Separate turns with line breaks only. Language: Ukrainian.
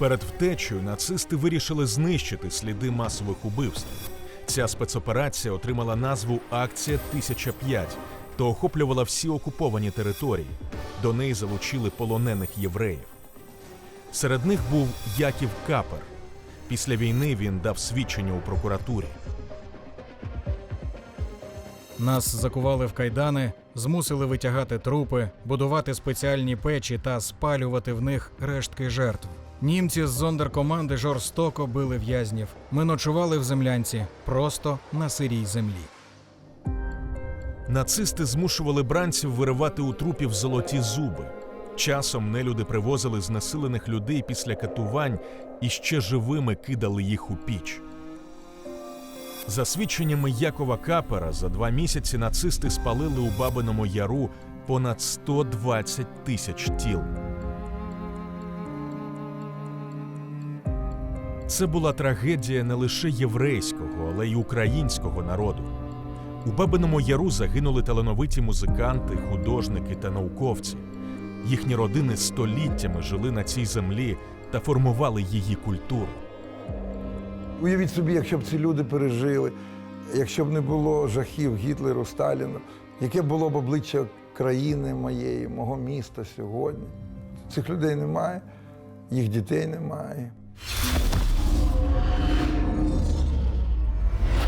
Перед втечею нацисти вирішили знищити сліди масових убивств. Ця спецоперація отримала назву Акція 1005 та охоплювала всі окуповані території. До неї залучили полонених євреїв. Серед них був Яків Капер. Після війни він дав свідчення у прокуратурі.
Нас закували в кайдани, змусили витягати трупи, будувати спеціальні печі та спалювати в них рештки жертв. Німці з зондеркоманди жорстоко били в'язнів. Ми ночували в землянці просто на сирій землі.
Нацисти змушували бранців виривати у трупів золоті зуби. Часом нелюди привозили знесилених людей після катувань і ще живими кидали їх у піч. За свідченнями Якова Капера, за два місяці нацисти спалили у Бабиному Яру понад 120 тисяч тіл. Це була трагедія не лише єврейського, але й українського народу. У Бабиному Яру загинули талановиті музиканти, художники та науковці. Їхні родини століттями жили на цій землі та формували її культуру.
Уявіть собі, якщо б ці люди пережили, якщо б не було жахів Гітлеру, Сталіну, яке було б обличчя країни моєї, мого міста сьогодні. Цих людей немає, їх дітей немає.